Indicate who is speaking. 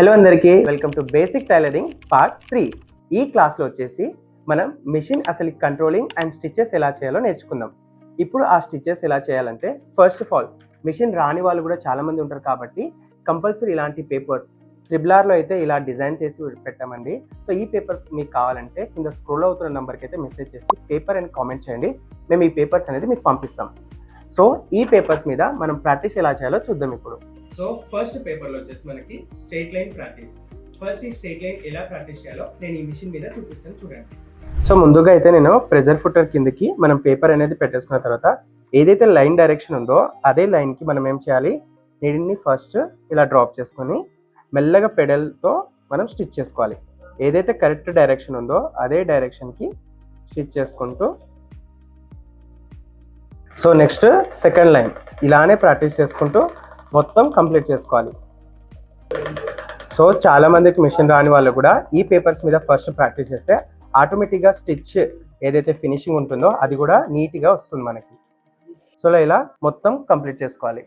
Speaker 1: Hello అందరికీ. Welcome to basic tailoring part three ఈ క్లాస్లో వచ్చేసి మనం మిషన్ అసలు కంట్రోలింగ్ అండ్ స్టిచెస్ ఎలా చేయాలో నేర్చుకుందాం. ఇప్పుడు ఆ స్టిచెస్ ఎలా చేయాలంటే ఫస్ట్ ఆఫ్ ఆల్ మిషన్ రాని వాళ్ళు కూడా చాలామంది ఉంటారు కాబట్టి కంపల్సరీ ఇలాంటి పేపర్స్ ట్రిబ్లార్లో అయితే ఇలా డిజైన్ చేసి పెట్టామండి. సో ఈ పేపర్స్ మీకు కావాలంటే కింద స్క్రోల్ అవుతున్న నెంబర్కి అయితే మెసేజ్ చేసి పేపర్ అని కామెంట్ చేయండి. మేము ఈ పేపర్స్ అనేది మీకు పంపిస్తాం. సో ఈ పేపర్స్ మీద మనం ప్రాక్టీస్ ఎలా చేయాలో చూద్దాం ఇప్పుడు. సో ఫస్ట్ పేపర్లో వచ్చేసి మనకి స్ట్రేట్ లైన్ ప్రాక్టీస్ ఫస్ట్ ఈ స్ట్రేట్ లైన్ ఎలా ప్రాక్టీస్ చేయాలో నేను ఈ మిషన్ మీద చూపిస్తాను చూడండి. సో ముందుగా అయితే నేను ప్రెజర్ ఫుటర్ కిందకి మనం పేపర్ అనేది పెట్టేసుకున్న తర్వాత ఏదైతే లైన్ డైరెక్షన్ ఉందో అదే లైన్కి మనం ఏం చేయాలి? నీడిని ఫస్ట్ ఇలా డ్రాప్ చేసుకొని మెల్లగా పెడల్తో మనం స్టిచ్ చేసుకోవాలి. ఏదైతే కరెక్ట్ డైరెక్షన్ ఉందో అదే డైరెక్షన్కి స్టిచ్ చేసుకుంటూ సో నెక్స్ట్ సెకండ్ లైన్ ఇలానే ప్రాక్టీస్ చేసుకుంటూ మొత్తం కంప్లీట్ చేసుకోవాలి. సో చాలామందికి మిషన్ రాని వాళ్ళు కూడా ఈ పేపర్స్ మీద ఫస్ట్ ప్రాక్టీస్ చేస్తే ఆటోమేటిక్గా స్టిచ్ ఏదైతే ఫినిషింగ్ ఉంటుందో అది కూడా నీట్గా వస్తుంది మనకి. సో ఇలా మొత్తం కంప్లీట్ చేసుకోవాలి.